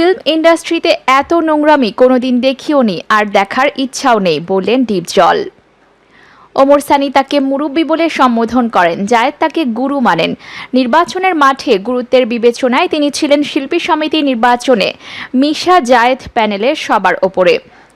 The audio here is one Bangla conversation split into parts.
ফিল্ম ইন্ডাস্ট্রিতে এত নোংরামি কোনোদিন দেখিও নি, আর দেখার ইচ্ছাও নেই, বললেন ডিপজল ওমর সানি তাকে মুরব্বী বলে সম্বোধন করেন, জায়েদ তাকে গুরু মানেন। নির্বাচনের মাঠে গুরুত্বের বিবেচনায় তিনি ছিলেন শিল্পী সমিতি নির্বাচনে, মিশা জায়েদ প্যানেলের সবার ওপরে।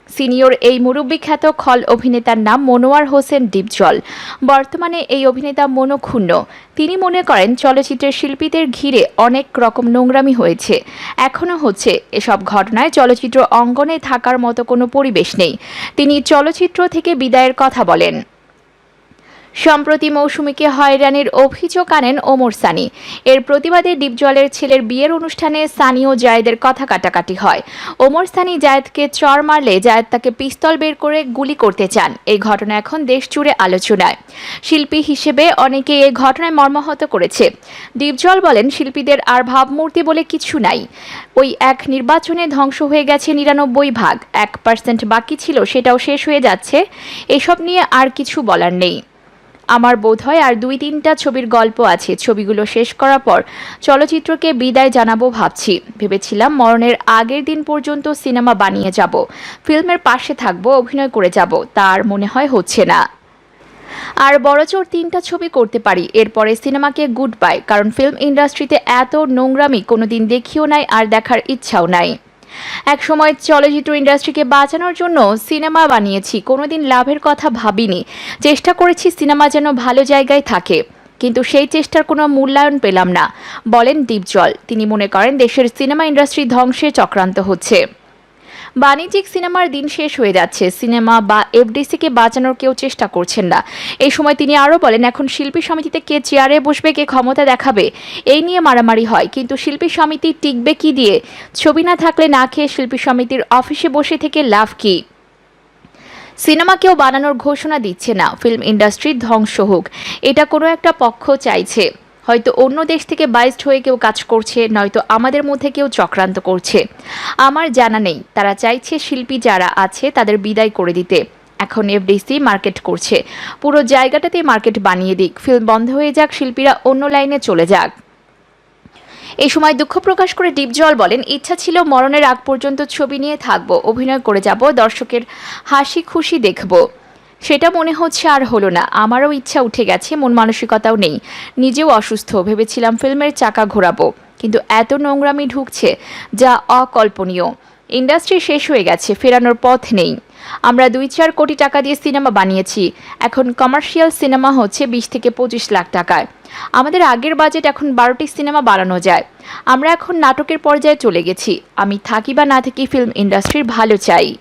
সিনিয়র এই মুরব্বী খ্যাত খল অভিনেতার নাম মনোয়ার হোসেন ডিপজল। বর্তমানে এই অভিনেতা মনোক্ষুণ্ণ তিনি মনে করেন চলচ্চিত্রের শিল্পীদের ঘিরে অনেক রকম নোংরামি হয়েছে। এখনও হচ্ছে এসব ঘটনায় চলচ্চিত্র অঙ্গনে থাকার মতো কোনো পরিবেশ নেই। তিনি চলচ্চিত্র থেকে বিদায়ের কথা বলেন। সম্প্রতি মৌসুমীকে হয়রানির অভিযোগ আনেন ওমর সানি। এর প্রতিবাদে ডিপজলের ছেলের বিয়ের অনুষ্ঠানে সানি ও জায়েদের কথা কাটাকাটি হয়। ওমর সানি জায়েদকে চর মারলে জায়েদ তাকে পিস্তল বের করে গুলি করতে চান। এই ঘটনা এখন দেশ জুড়ে আলোচনায়। শিল্পী হিসেবে অনেকে এই ঘটনায় মর্মাহত করেছে। ডিপজল বলেন, শিল্পীদের আর ভাবমূর্তি বলে কিছু নাই। ওই এক নির্বাচনে ধ্বংস হয়ে গেছে নিরানব্বই ভাগ। এক পার্সেন্ট বাকি ছিল, সেটাও শেষ হয়ে যাচ্ছে। এসব নিয়ে আর কিছু বলার নেই। আমার বোধ হয় আর দুই তিনটা ছবির গল্প আছে। ছবিগুলো শেষ করার পর চলচ্চিত্রকে বিদায় জানাব ভাবছি। ভেবেছিলাম মরণের আগের দিন পর্যন্ত সিনেমা বানিয়ে যাব। ফিল্মের পাশে থাকব, অভিনয় করে যাব। তার মনে হয় হচ্ছে না। আর বড়জোর তিনটা ছবি করতে পারি। এরপরে সিনেমাকে গুড বাই, কারণ ফিল্ম ইন্ডাস্ট্রিতে এত নোংরামি কোনোদিন দেখিও নাই আর দেখার ইচ্ছাও নাই। এক সময় চলচ্চিত্র ইন্ডাস্ট্রিকে বাঁচানোর জন্য সিনেমা বানিয়েছি, কোনোদিন লাভের কথা ভাবিনি। চেষ্টা করেছি সিনেমা যেন ভালো জায়গায় থাকে, কিন্তু সেই চেষ্টার কোনো মূল্যায়ন পেলাম না, বলেন দীপজল। তিনি মনে করেন, দেশের সিনেমা ইন্ডাস্ট্রি ধ্বংসে চক্রান্ত হচ্ছে। বাণিজ্যিক সিনেমার দিন শেষ হয়ে যাচ্ছে। সিনেমা বা এফডিসিকে বাঁচানোর কেউ চেষ্টা করছেন না। এই সময় তিনি আরও বলেন, এখন শিল্পী সমিতিতে কে চেয়ারে বসবে, কে ক্ষমতা দেখাবে, এই নিয়ে মারামারি হয়। কিন্তু শিল্পী সমিতি টিকবে কি দিয়ে? ছবি না থাকলে না খেয়ে শিল্পী সমিতির অফিসে বসে থেকে লাভ কী? সিনেমা কেউ বানানোর ঘোষণা দিচ্ছে না। ফিল্ম ইন্ডাস্ট্রি ধ্বংস হোক। এটা কোনো একটা পক্ষ চাইছে। হয়তো অন্য দেশ থেকে বাইসড হয়ে কেউ কাজ করছে, নয়তো আমাদের মধ্যে কেউ চক্রান্ত করছে। আমার জানা নেই, তারা চাইছে শিল্পী যারা আছে তাদের বিদায় করে দিতে। এখন এফডিসি মার্কেট করছে। পুরো জায়গাটাতে মার্কেট বানিয়ে দিক। ফিল্ম বন্ধ হয়ে যাক, শিল্পীরা অন্য লাইনে চলে যাক। এই সময় দুঃখ প্রকাশ করে ডিপজল বলেন, ইচ্ছা ছিল মরণের আগ পর্যন্ত ছবি নিয়ে থাকব, অভিনয় করে যাব, দর্শকের হাসি খুশি দেখব। সেটা মনে হচ্ছে আর হলো না। আমারও ইচ্ছা উঠে গেছে, মন মানসিকতাও নেই। নিজেও অসুস্থ, ভেবেছিলাম ফিল্মের চাকা ঘোরাবো। কিন্তু এত নোংরামি ঢুকছে যা অকল্পনীয়। ইন্ডাস্ট্রি শেষ হয়ে গেছে, ফেরানোর পথ নেই। আমরা দুই চার কোটি টাকা দিয়ে সিনেমা বানিয়েছি। এখন কমার্শিয়াল সিনেমা হচ্ছে বিশ থেকে পঁচিশ লাখ টাকায়। আমাদের আগের বাজেট এখন বারোটি সিনেমা বাড়ানো যায়। আমরা এখন নাটকের পর্যায়ে চলে গেছি। আমি থাকি বা না থাকি ফিল্ম ইন্ডাস্ট্রির ভালো চাই।